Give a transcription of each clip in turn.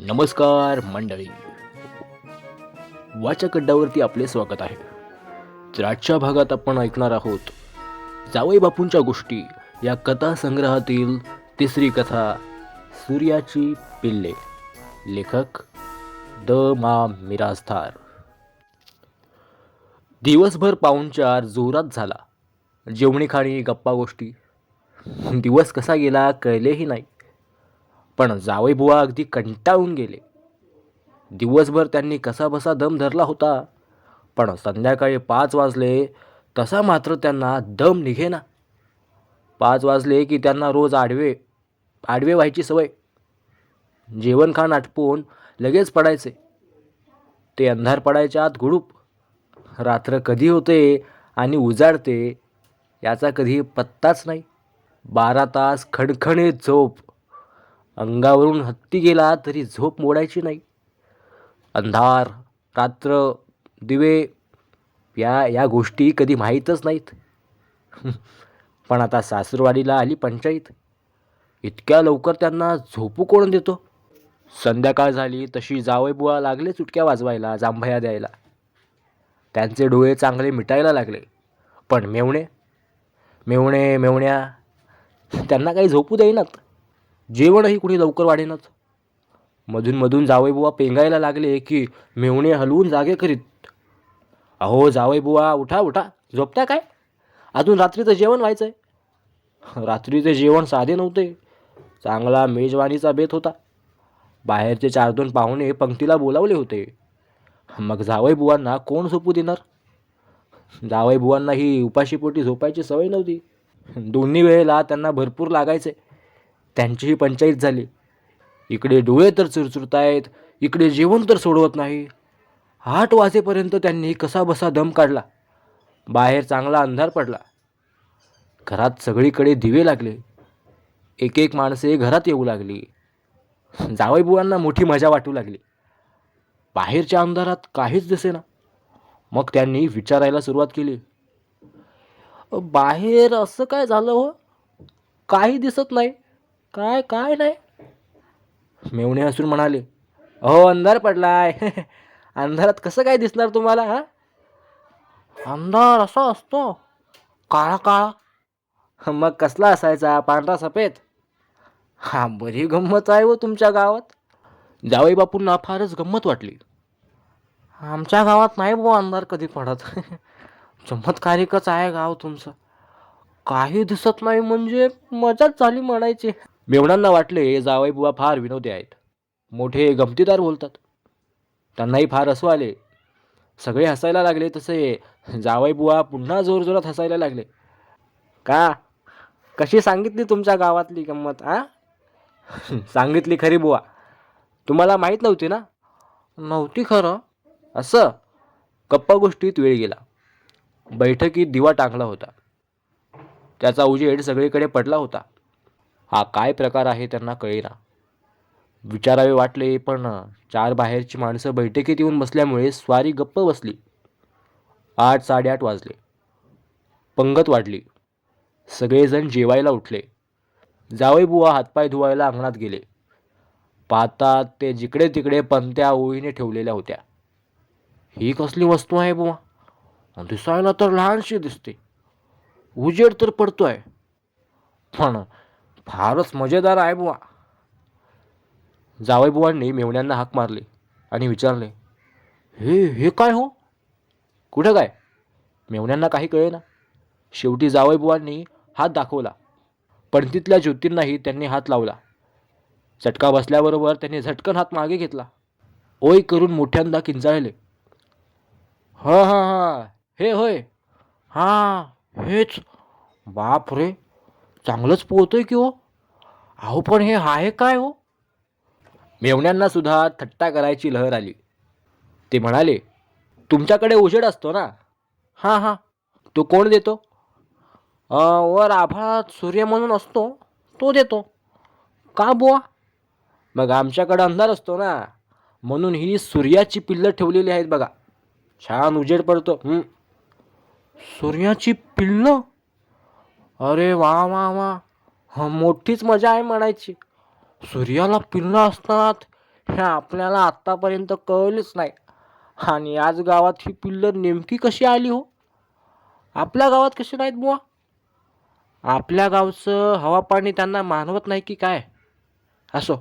नमस्कार मंडळी. वाचक अड्ड्यावरती आपले स्वागत आहे. तर आजच्या भागात आपण ऐकणार आहोत जावई बापूंच्या गोष्टी या कथा संग्रहातील तिसरी कथा सूर्याची पिल्ले. लेखक द मा मिराजदार दिवसभर पाहुणचार जोरात झाला. जेवणी खाणी गप्पा गोष्टी. दिवस कसा गेला कळलेही नाही. पण जावईबुवा अगदी कंटाळून गेले. दिवसभर त्यांनी कसाबसा दम धरला होता. पण संध्याकाळी पाच वाजले तसा मात्र त्यांना दम निघेना. पाच वाजले की त्यांना रोज आडवे आडवे व्हायची सवय. जेवणखाण आटपून लगेच पडायचे. ते अंधार पडायच्या आत गुडूप. रात्र कधी होते आणि उजाडते याचा कधी पत्ताच नाही. बारा तास खणखणीत झोप. अंगावरून हत्ती गेला तरी झोप मोडायची नाही. अंधार रात्र दिवे या या गोष्टी कधी माहीतच नाहीत. पण आता सासरवाडीला आली पंचायत. इतक्या लवकर त्यांना झोपू कोण देतो? संध्याकाळ झाली तशी जावईबुवा लागले चुटक्या वाजवायला जांभया द्यायला. त्यांचे डोळे चांगले मिटायला लागले. पण मेवणे? मेवणे मेवण्या? त्यांना काही झोपू देईनात. जेवणही कुणी लवकर वाढेनच. मधून मधून जावईबुवा पेंगायला लागले की मेवणे हलवून जागे करीत. अहो जावईबुवा उठा उठा. झोपता काय? अजून रात्रीचं जेवण व्हायचं आहे रात्रीचे जेवण साधे नव्हते. चांगला मेजवानीचा बेत होता. बाहेरचे चार दोन पाहुणे पंक्तीला बोलावले होते. मग जावईबुवांना कोण झोपू देणार? जावईबुवांना ही उपाशीपोटी झोपायची सवय नव्हती. दोन्ही वेळेला त्यांना भरपूर लागायचे. त्यांचीही पंचायत झाली. इकडे डोळे तर चुरचुरतायत इकडे जेवण तर सोडवत नाही. आठ वाजेपर्यंत त्यांनी कसाबसा दम काढला. बाहेर चांगला अंधार पडला. घरात सगळीकडे दिवे लागले. एक एक माणसे घरात येऊ लागली. जावईबुवांना मोठी मजा वाटू लागली. बाहेरच्या अंधारात काहीच दिसेना. मग त्यांनी विचारायला सुरुवात केली. बाहेर असं काय झालं हो? काही दिसत नाही. काय काय नाही. मेवणे हसून म्हणाले अहो अंधार पडलाय. अंधारात कसं काय दिसणार तुम्हाला हा? अंधार असा असतो काळा काळा. मग कसला असायचा पांढरा सफेद? हा बरी गंमत आहे हो तुमच्या गावात. जावई बापूंना फारच गंमत वाटली. आमच्या गावात नाही बुवा अंधार कधी पडत. चमत्कारिकच आहे गाव तुमचं. काही दिसत नाही म्हणजे मजाच झाली म्हणायची. मेवणांना वाटले जावई बुवा फार विनोदी आहेत. मोठे गमतीदार बोलतात. त्यांनाही फार हसू आले. सगळे हसायला लागले तसे जावई बुवा पुन्हा जोरजोरात हसायला लागले. का? कशी सांगितली तुमच्या गावातली गंमत आ? सांगितली खरी बुवा. तुम्हाला माहीत नव्हती ना? नव्हती खरं. असं? गप्पा गोष्टीत वेळ गेला. बैठकीत दिवा टांगला होता. त्याचा उजेड सगळीकडे पडला होता. हा काय प्रकार आहे त्यांना कळेना. विचारावे वाटले पण चार बाहेरची माणसं बैठकीत येऊन बसल्यामुळे स्वारी गप्प बसली. आठ साडेआठ वाजले. पंगत वाढली. सगळेजण जेवायला उठले. जावई बुवा हातपाय धुवायला अंगणात गेले. पाहतात ते जिकडे तिकडे पंत्या ओळीने ठेवलेल्या होत्या. ही कसली वस्तू आहे बुवा? दिसायला तर लहानशी दिसते. उजेड तर पडतो आहे पण फारच मजेदार आहे बुवा. जावईबुवांनी मेवण्यांना हाक मारली आणि विचारले हे हे काय हो? कुठं काय? मेवण्यांना काही कळेना. शेवटी जावईबुवांनी हात दाखवला पण तिथल्या ज्योतींनाही त्यांनी हात लावला. चटका बसल्याबरोबर त्यांनी झटकन हात मागे घेतला. ओय करून मोठ्यांदा किंचाळले हां हां हां हे होय. हां हेच. बाप रे चांगलंच पोहतोय की हो? अहो पण हे आहे काय हो? मेवण्यांना सुद्धा थट्टा करायची लहर आली. ते म्हणाले तुमच्याकडे उजेड असतो ना. हां हां. तो कोण देतो? "अं, वर आभाळात सूर्य म्हणून असतो तो देतो. का बुवा? मग आमच्याकडं अंधार असतो ना. म्हणून ही सूर्याची पिल्लं ठेवलेली आहेत बघा. छान उजेड पडतो. हं. सूर्याची पिल्लं? अरे वा वा वा. हं, मोठीच मजा आहे म्हणायची. सूर्याला पिल्लं असतात हे आपल्याला आत्तापर्यंत कळलेच नाही. आणि आज गावात ही पिल्लं नेमकी कशी आली हो? आपल्या गावात कशी नाहीत बुवा? आपल्या गावचं हवा पाणी त्यांना मानवत नाही की काय? असो.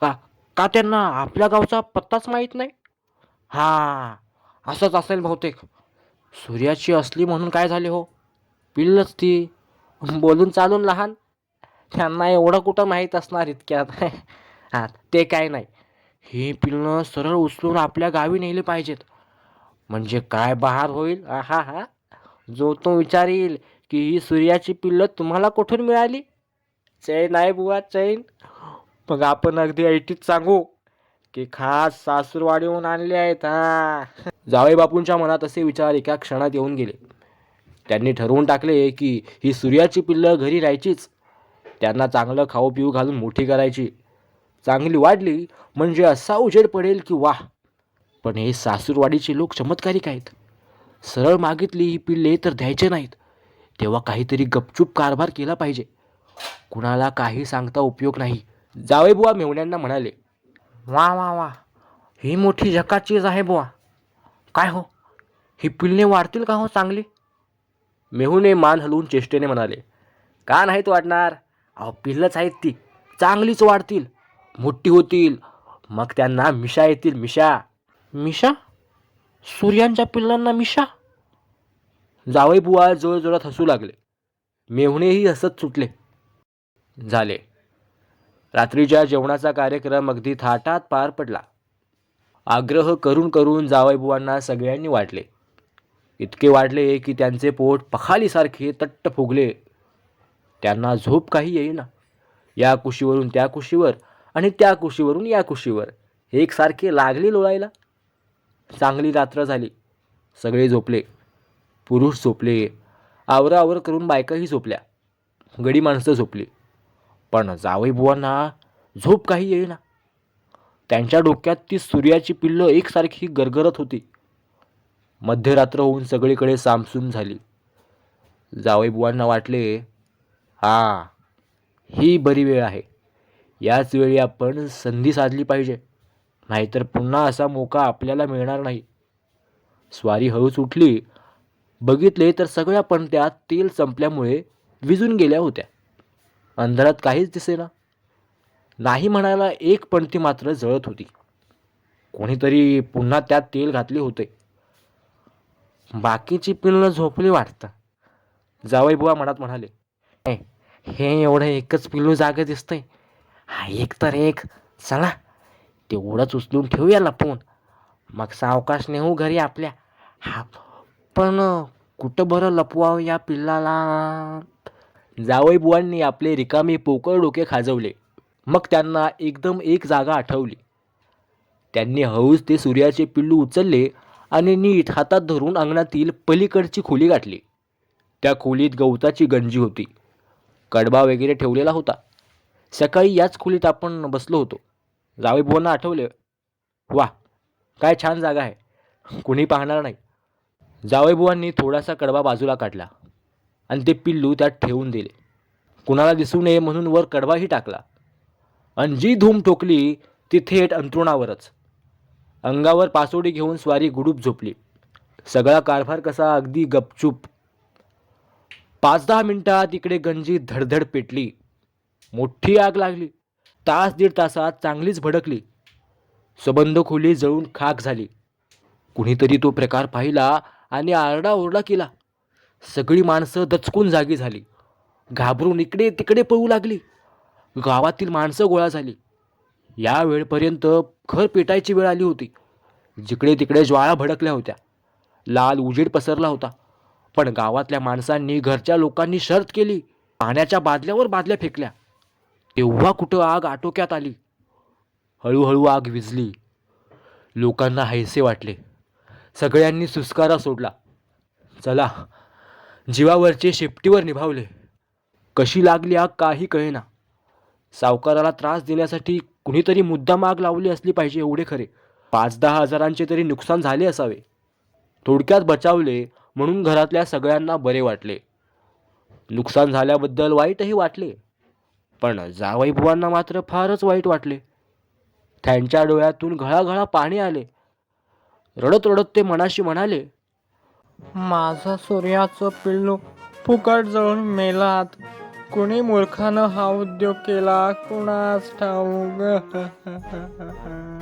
का का त्यांना आपल्या गावचा पत्ताच माहीत नाही? हा असंच असेल बहुतेक. सूर्याची असली म्हणून काय झाले हो? पिल्लच ती. बोलून चालून लहान. त्यांना एवढं कुठं माहीत असणार इतक्यात? हां ते काय नाही. ही पिल्लं सरळ उचलून आपल्या गावी नेली पाहिजेत. म्हणजे काय बहार होईल? हा हा. जो तो विचार येईल की ही सूर्याची पिल्लं तुम्हाला कुठून मिळाली? चैन आहे बुवा चैन. मग आपण अगदी ऐटीत सांगू की खास सासूरवाडीहून आणले आहेत हा. जावई बापूंच्या मनात असे विचार एका क्षणात येऊन गेले. त्यांनी ठरवून टाकले की ही सूर्याची पिल्लं घरी राहायचीच. त्यांना चांगलं खाऊ पिऊ घालून मोठी करायची. चांगली वाढली म्हणजे असा उजेड पडेल की वाह. पण हे सासूरवाडीचे लोक चमत्कारिक आहेत. सरळ मागितली ही पिल्ले तर द्यायचे नाहीत. तेव्हा काहीतरी गपचूप कारभार केला पाहिजे. कुणाला काही सांगता उपयोग नाही. जावे बुवा मेवण्यांना म्हणाले वा वा वा. ही मोठी झकाचीज आहे बुवा. काय हो? ही पिल्ले वाढतील का हो चांगली? मेहूने मान हलवून चेष्टेने म्हणाले का नाहीत वाढणार अहो पिल्लच आहेत ती. चांगलीच वाढतील. मोठी होतील. मग त्यांना मिशा येतील मिशा. मिशा? सूर्यांच्या पिल्लांना मिशा? जावई बुवा जोरजोरात हसू लागले. मेहुणेही हसत सुटले. झाले. रात्रीच्या जेवणाचा कार्यक्रम अगदी थाटात पार पडला. आग्रह करून करून जावईबुवांना सगळ्यांनी वाटले. इतके वाढले की त्यांचे पोट पखालीसारखे तट्ट फुगले. त्यांना झोप काही येईना. या कुशीवरून त्या कुशीवर आणि त्या कुशीवरून या कुशीवर. एकसारखे लागले लोळायला. चांगली रात्र झाली. सगळे झोपले. पुरुष झोपले. आवरावर करून बायकाही झोपल्या. गडी माणसं झोपली. पण जावई बुवांना झोप काही येईना. त्यांच्या डोक्यात ती सूर्याची पिल्लं एकसारखी गरगरत होती. मध्यरात्र होऊन सगळीकडे सामसूम झाली. जावई बुवांना वाटले हा ही बरी वेळ आहे. याच वेळी आपण संधी साधली पाहिजे. नाहीतर पुन्हा असा मोका आपल्याला मिळणार नाही. स्वारी हळूच उठली. बघितले तर सगळ्या पणत्या तेल संपल्यामुळे विजून गेल्या होत्या. अंधारात काहीच दिसेना. नाही म्हणायला एक पणती मात्र जळत होती. कोणीतरी पुन्हा त्यात तेल घातले होते. बाकीची पिल्लं झोपली वाटतं. जावई बुवा मनात म्हणाले हे एवढं एकच पिल्लू जागे दिसतंय. हा एक तर एक. चला तेवढंच उचलून ठेवूया लपवून मग सावकाश नेऊ घरी आपल्या. हा पण कुठं बरं लपवावं या पिल्लाला? जावई बुवांनी आपले रिकामे पोकळ डोके खाजवले. मग त्यांना एकदम एक जागा आठवली. त्यांनी हळूच ते सूर्याचे पिल्लू उचलले आणि नीट हातात धरून अंगणातील पलीकडची खोली गाठली. त्या खोलीत गवताची गंजी होती. कडबा वगैरे ठेवलेला होता. सकाळी याच खोलीत आपण बसलो होतो. जावई बुवांना आठवले वा काय छान जागा आहे. कुणी पाहणार नाही. जावेबुवांनी थोडासा कडबा बाजूला काढला आणि ते पिल्लू त्यात ठेवून दिले. कुणाला दिसू नये म्हणून वर कडबाही टाकला. आणि जी धूम ठोकली ती थेट अंथरुणावरच. अंगावर पासोडी घेऊन स्वारी गुडूप झोपली. सगळा कारभार कसा अगदी गपचूप. पाच दहा मिनिटात इकडे गंजी धडधड पेटली. मोठी आग लागली. तास दीड तासात चांगलीच भडकली. सबंध खोली जळून खाक झाली. कुणीतरी तो प्रकार पाहिला आणि आरडाओरडा केला. सगळी माणसं दचकून जागी झाली. घाबरून इकडे तिकडे पळू लागली. गावातील माणसं गोळा झाली. या वेळपर्यंत घर पेटायची वेळ आली होती. जिकडे तिकडे ज्वाळा भडकल्या होत्या. लाल उजेड पसरला होता. पण गावातल्या माणसांनी घरच्या लोकांनी शर्त केली. पाण्याच्या बादल्यावर बादल्या फेकल्या. तेव्हा कुठं आग आटोक्यात आली. हळूहळू आग विजली लोकांना हैसे वाटले. सगळ्यांनी सुस्कारा सोडला. चला जीवावरचे शेपटीवर निभावले. कशी लागली आग काही कळेना. सावकाराला त्रास देण्यासाठी कुणीतरी मुद्दाम आग लावली असली पाहिजे एवढे खरे. पाच दहा हजारांचे तरी नुकसान झाले असावे. थोडक्यात बचावले म्हणून घरातल्या सगळ्यांना बरे वाटले. नुकसान झाल्याबद्दल वाईटही वाटले. पण जावई बुवांना मात्र फारच वाईट वाटले. त्यांच्या डोळ्यातून घळाघळा पाणी आले. रडत रडत ते मनाशी म्हणाले माझा सूर्याचं पिल्लू फुकट जळून मेलात कुणी मूर्खानं हा उद्योग केला? कुणास ठाऊक?